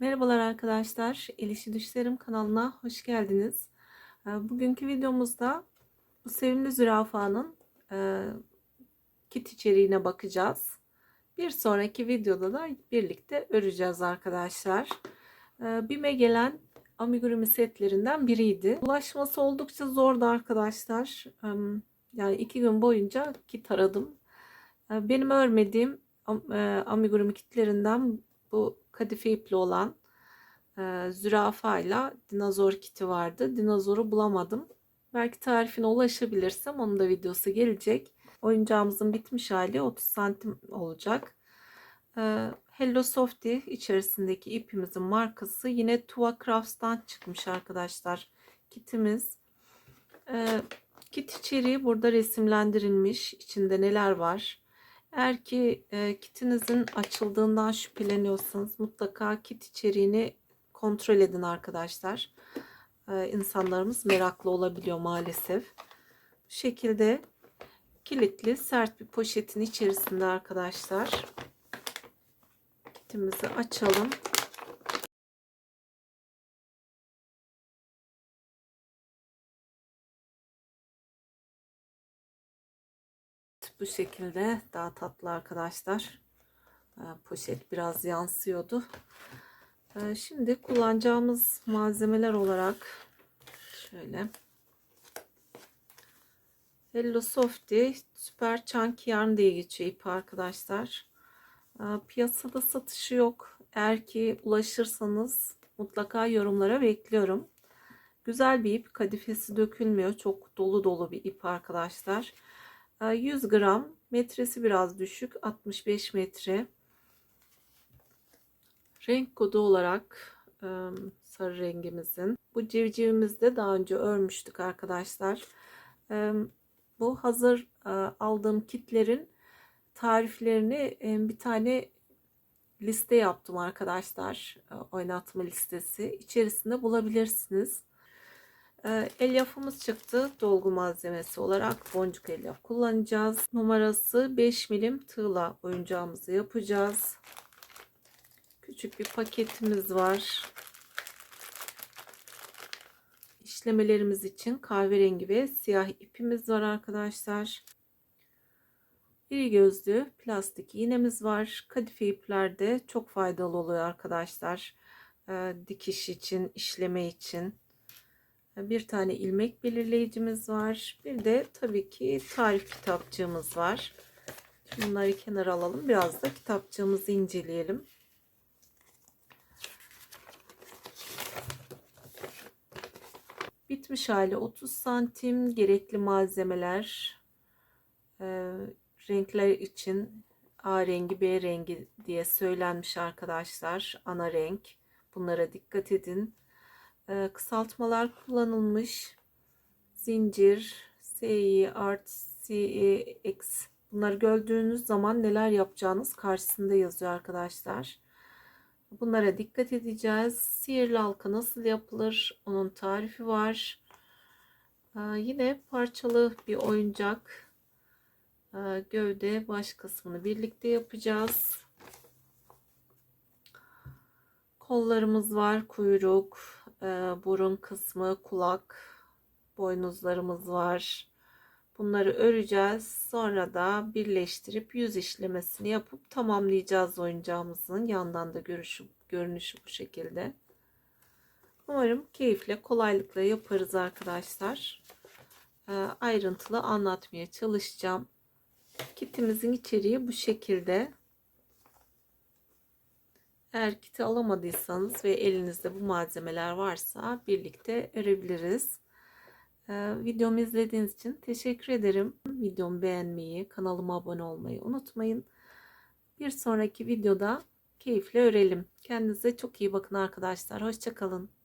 Merhabalar arkadaşlar. Elişi Düşlerim kanalına hoş geldiniz. Ee, Bugünkü videomuzda bu sevimli zürafanın e, kit içeriğine bakacağız. Bir sonraki videoda da birlikte öreceğiz arkadaşlar. Ee, Bime gelen amigurumi setlerinden biriydi. Ulaşması oldukça zordu arkadaşlar. Yani iki gün boyunca kit aradım. Ee, Benim örmediğim e, amigurumi kitlerinden bu kadife ipli olan e, zürafayla dinozor kiti vardı. Dinozoru bulamadım. Belki tarifine ulaşabilirsem onun da videosu gelecek. Oyuncağımızın bitmiş hali 30 santim olacak. E, Hello Softy içerisindeki ipimizin markası yine Tua Crafts'tan çıkmış arkadaşlar. Kitimiz. E, kit içeriği burada resimlendirilmiş. İçinde neler var? Eğer ki e, kitinizin açıldığından şüpheleniyorsanız mutlaka kit içeriğini kontrol edin arkadaşlar. E, insanlarımız meraklı olabiliyor maalesef. Bu şekilde kilitli sert bir poşetin içerisinde arkadaşlar. Kitimizi açalım. Bu şekilde daha tatlı arkadaşlar. E, Poşet biraz yansıyordu. E, Şimdi kullanacağımız malzemeler olarak şöyle Hello Softy Super Chunky Yarn diye geçiyor ip arkadaşlar. E, Piyasada satışı yok. Eğer ki ulaşırsanız mutlaka yorumlara bekliyorum. Güzel bir ip. Kadifesi dökülmüyor. Çok dolu dolu bir ip arkadaşlar. 100 gram. Metresi biraz düşük. 65 metre. Renk kodu olarak ıı, sarı rengimizin. Bu civcivimizde daha önce örmüştük arkadaşlar. Bu hazır ıı, aldığım kitlerin tariflerini ıı, bir tane liste yaptım arkadaşlar. Oynatma listesi. İçerisinde bulabilirsiniz. Ee, Elyafımız çıktı. Dolgu malzemesi olarak boncuk elyaf kullanacağız. Numarası 5 milim tığla oyuncağımızı yapacağız. Küçük bir paketimiz var. İşlemelerimiz için kahverengi ve siyah ipimiz var arkadaşlar. İri gözlü plastik iğnemiz var. Kadife iplerde çok faydalı oluyor arkadaşlar. Ee, dikiş için, işleme için bir tane ilmek belirleyicimiz var. Bir de tabii ki tarif kitapçığımız var. Bunları kenara alalım. Biraz da kitapçığımızı inceleyelim. Bitmiş hali 30 santim. Gerekli malzemeler e, renkler için A rengi B rengi diye söylenmiş arkadaşlar. Ana renk. Bunlara dikkat edin. Ee, kısaltmalar kullanılmış. Zincir, SI, art, CEX. Bunları gördüğünüz zaman neler yapacağınız karşısında yazıyor arkadaşlar. Bunlara dikkat edeceğiz. Sihirli halka nasıl yapılır? Onun tarifi var. Ee, yine parçalı bir oyuncak. Ee, gövde baş kısmını birlikte yapacağız. Kollarımız var. Kuyruk, e, burun kısmı, kulak, boynuzlarımız var. Bunları öreceğiz. Sonra da birleştirip yüz işlemesini yapıp tamamlayacağız oyuncağımızın. Yandan da görüşü, görünüşü bu şekilde. Umarım keyifle, kolaylıkla yaparız arkadaşlar. E, ayrıntılı anlatmaya çalışacağım. Kitimizin içeriği bu şekilde. Eğer kiti alamadıysanız ve elinizde bu malzemeler varsa birlikte örebiliriz. Ee, videomu izlediğiniz için teşekkür ederim. Videomu beğenmeyi, kanalıma abone olmayı unutmayın. Bir sonraki videoda keyifle örelim. Kendinize çok iyi bakın arkadaşlar. Hoşçakalın.